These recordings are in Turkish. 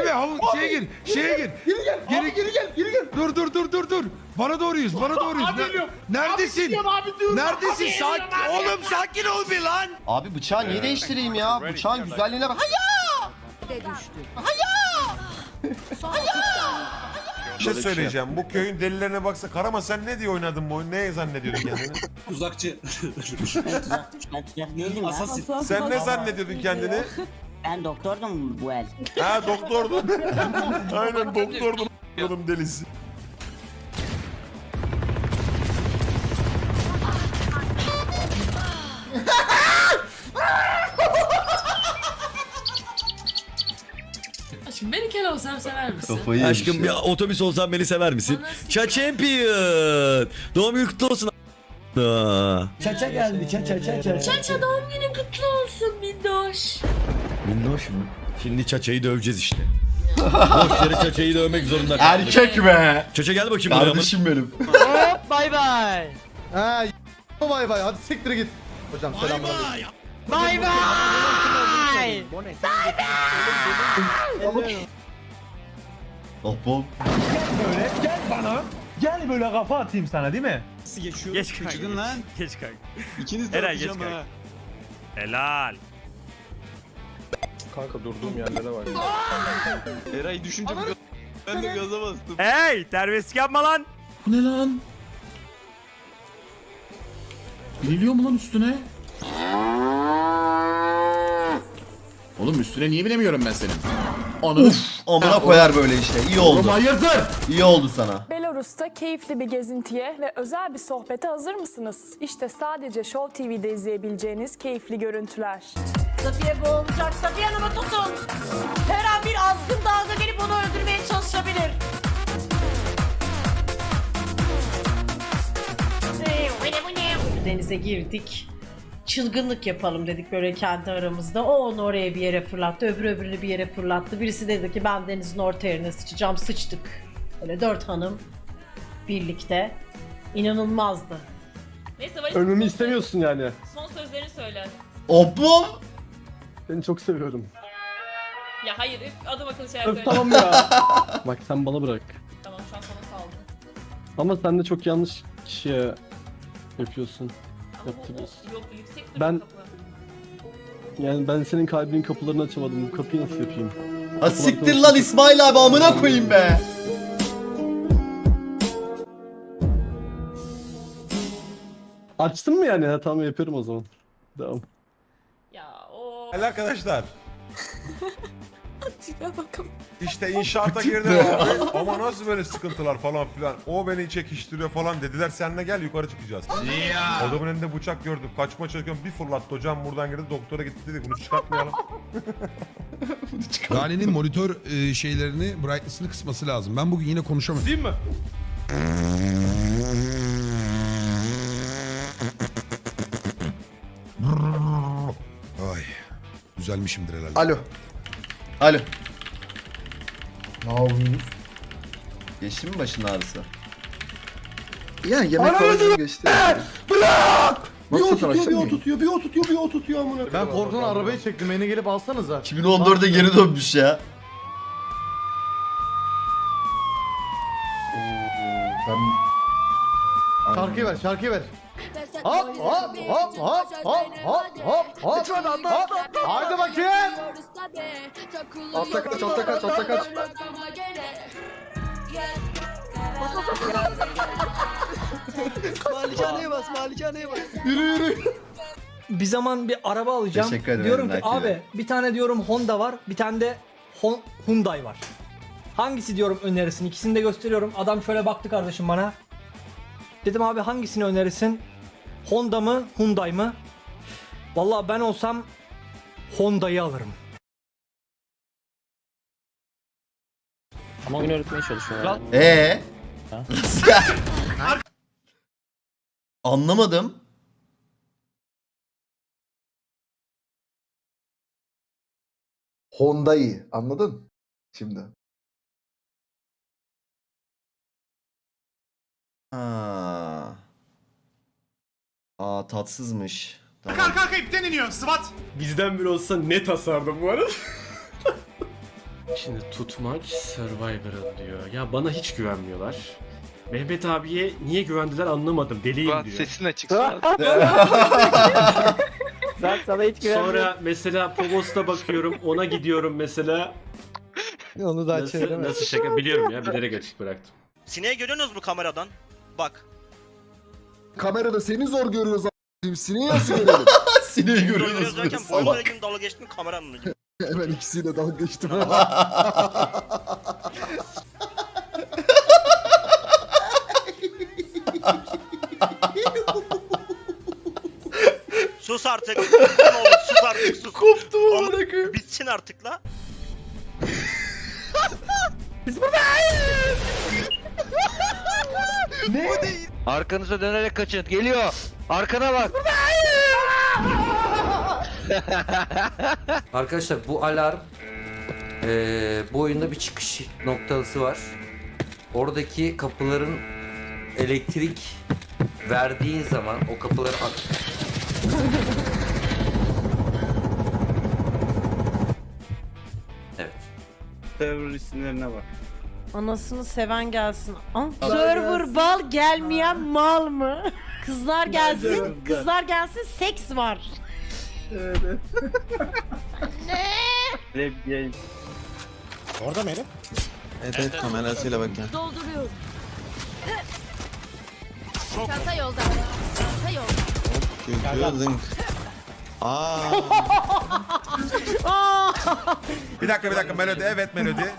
ölme havuz şeye gir şeye gir. Geri gel. Geri- geri gel. Geri gel. Dur dur dur dur dur. Bana doğruyuz bana doğruyuz. Abi Ne- geliyorum. Neredesin? Abi diyorum. Neredesin? Abi Sakin abi. oğlum sakin ol bir lan. Abi bıçağı niye değiştireyim ya? Bıçağın güzelliğine bak. Bir şey söyleyeceğim. Bu köyün delilerine baksa Karama sen ne diye oynadın bu oyunu? Ne zannediyordun kendini? Uzakçı. Ben. Sen ne zannediyordun kendini? Ben doktordum bu el. Ha doktordun. Aynen doktordun. Oğlum delisi. Aşkım beni kel olsam sever misin? Kafayı yemiş Aşkım ya. bir otobüs olsan beni sever misin? Cha Champion. Doğum günün kutlu olsun. Aa. Çaça geldi. Çaça çaça. Çaça doğum günün kutlu olsun Minnoş. Minnoş mu? Şimdi Çaça'yı döveceğiz işte. Boş yere Çaça'yı dövmek zorunda kaldık. Erkek be. Çaça gel bakayım buraya. Kardeşim benim. Bay bay. Ha y- bay bay. Hadi siktir git. Hocam selamlar. Bay bay. Ahbap. Böyle gel bana. Gel böyle kafa atayım sana değil mi? Geç kanka. Çıkın lan. Geç kanka. İkiniz de Eray, geç atacağım kanka. ha. Helal. Kanka durduğum yerlere bak. Eray düşünce kadar. Ben de gaza bastım. Hey terbiyesizlik yapma lan. Bu ne lan? Biniliyor mu lan üstüne? Oğlum üstüne niye binemiyorum ben senin? Ananı Amına koyar böyle işte. İyi oldu. hayırdır? İyi oldu sana. Belarus'ta keyifli bir gezintiye ve özel bir sohbete hazır mısınız? İşte sadece Show TV'de izleyebileceğiniz keyifli görüntüler. Safiye boğulacak. Safiye Hanım'ı tutun. Her an bir azgın dalga gelip onu öldürmeye çalışabilir. Denize girdik. Çılgınlık yapalım dedik böyle kendi aramızda. O onu oraya bir yere fırlattı, öbürü öbürünü bir yere fırlattı. Birisi dedi ki ben denizin orta yerine sıçacağım. Sıçtık. Böyle dört hanım birlikte. İnanılmazdı. Neyse Valis Ölmemi istemiyorsun yani. son sözlerini söyle. Ahbap. Seni çok seviyorum. Ya hayır adım akıllı şeyler Öf tamam ya. Bak sen bana bırak. Tamam şu an sana saldım. Ama sen de çok yanlış kişiye yapıyorsun. Ama bu- Yaptırıyorsun. o- Yok yüksektir Ben- bu kapı. Yani ben senin kalbinin kapılarını açamadım. Bu kapıyı nasıl yapayım? Ha siktir lan İsmail abi amına koyayım be. Açtın mı yani? Ha tamam yapıyorum o zaman. Devam. Ya Helal arkadaşlar. tipe bakın. İşte inşaata girdim abi. Ama nasıl böyle sıkıntılar falan filan. O beni çekiştiriyor falan dediler. Seninle gel yukarı çıkacağız. Adamın elinde bıçak gördüm. Kaçma çalışıyorum. Bir fırlattı hocam buradan girdi. Doktora gitti dedi. Bunu çıkartmayalım. Lale'nin monitör e, şeylerini brightness'ını kısması lazım. Ben bugün yine konuşamadım. Değil mi? Düzelmişimdir herhalde. Alo. Alo. Ne yapıyorsun? Geçti mi başın ağrısı? Ya yemek falan geçti. Bırak! Bir Nasıl o tutuyor, bir o tutuyor, bir o tutuyor, bir o tutuyor amına. Ben korkudan arabayı çektim. Beni gelip alsanıza. 2014'e geri dönmüş ya. Şarkıyı ver, şarkıyı ver. Hop hop hop hop hop hop hop hop. Lütfen atla atla atla. Haydi bakayım. Atla kaç, atla kaç, atla kaç. Malikaneye bas, malikaneye bas. Yürü yürü. Bir zaman bir araba alacağım. Teşekkür ederim diyorum ki Belki de. abi bir tane diyorum Honda var, bir tane de Hon- Hyundai var. Hangisi diyorum önerirsin? İkisini de gösteriyorum. Adam şöyle baktı kardeşim bana. Dedim abi hangisini önerirsin? Honda mı, Hyundai mı? Vallahi ben olsam Honda'yı alırım. Ama oyun öğretmeye çalışıyorlar. Ee? Anlamadım. Honda'yı anladın? Şimdi. Ha. Aa tatsızmış. Tamam. Arka ipten iniyor. SWAT. Bizden biri olsa net asardım bu arada. Şimdi tutmaç Survivor'ın diyor. Ya bana hiç güvenmiyorlar. Mehmet abiye niye güvendiler anlamadım. Deliyim diyor. Sesin açık. Ben sana hiç Sonra mesela Pomos'ta bakıyorum ona gidiyorum mesela. Onu da Nasıl, nasıl şaka biliyorum ya bilerek açık bıraktım. Sineği görüyorsunuz mu kameradan? Bak. Kamerada seni zor görüyoruz a**ayım. Sineği nasıl görelim? Sineği görüyoruz derken biz. boyunca gün dalga geçtim kameranın ucu. Hemen ikisiyle dalga geçtim. Sus artık. ne olur sus artık sus. Koptum Ama amına koyayım. Bitsin artık la. Arkanıza dönerek kaçın. Geliyor. Arkana bak. Arkadaşlar bu alarm eee bu oyunda bir çıkış noktası var. Oradaki kapıların elektrik verdiği zaman o kapıları aç. Evet. Server isimlerine bak. Anasını seven gelsin. Aa, server bal gelmeyen mal mı? Kızlar gelsin, kızlar gelsin, seks var. Evet kamerasıyla bak ya. Dolduruyorum. Çanta yolda. Çanta yolda. Aa. Bir dakika bir dakika Melodi evet Melodi.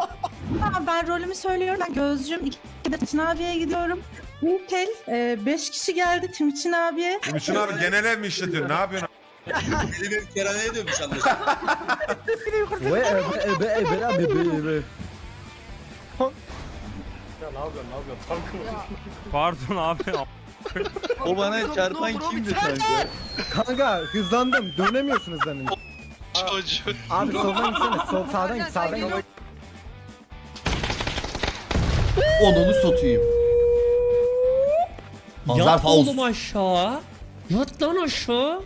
Ben rolümü söylüyorum. Ben gözcüm. İki de Timuçin abiye gidiyorum. Ülkel. 5 kişi geldi Timuçin abiye. Ümüçün abi genel ev mi işletiyorsun? Ne yapıyorsun? Pardon abi. O bana çarpan kimdi sence? Kanka hızlandım. Dönemiyorsunuz zaten. Abi soldan gitsene. Sol sağdan git. Sağdan git. Onunu satayım. Panzer Faust. aşağı. Yat lan aşağı.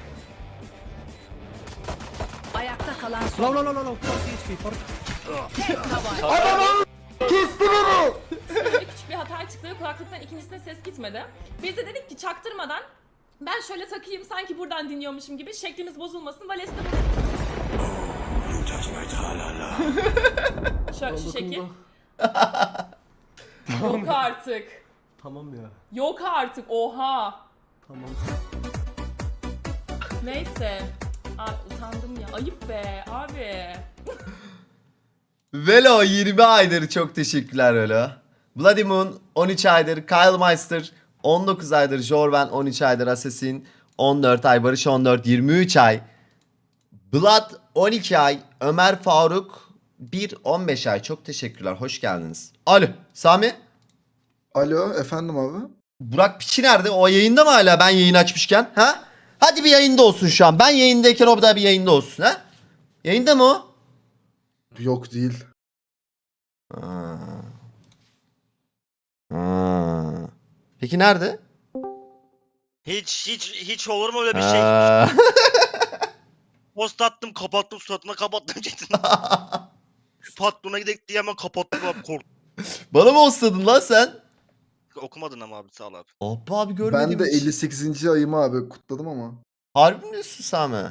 Ayakta kalan Lan lan lan lan. küçük bir hata çıktı. Kulaklıktan ikincisine ses gitmedi. Biz de dedik ki çaktırmadan ben şöyle takayım sanki buradan dinliyormuşum gibi şeklimiz bozulmasın. Valesi de Şöyle şu şekil. Yok artık. Tamam ya. Yok artık. Oha. Tamam. Neyse. Abi utandım ya. Ayıp be abi. Velo 20 aydır çok teşekkürler Velo. Bloody Moon 13 aydır, Kyle Meister 19 aydır, Jorven 13 aydır, Assassin 14 ay, Barış 14, 23 ay. Blood 12 ay, Ömer Faruk 1 15 ay. Çok teşekkürler. Hoş geldiniz. Alo Sami. Alo efendim abi. Burak Piçi nerede? O yayında mı hala ben yayın açmışken? Ha? Hadi bir yayında olsun şu an. Ben yayındayken o da bir yayında olsun ha? Yayında mı o? Yok değil. Ha. Ha. Peki nerede? Hiç hiç hiç olur mu öyle bir şey? Ha. Post attım kapattım suratına kapattım cidden. Patrona gidelim diye hemen kapattım abi korktum. Bana mı osladın lan sen? Okumadın ama abi sağ ol abi. Hoppa abi görmedim Ben de hiç. 58. ayımı abi kutladım ama. Harbi mi diyorsun Sami?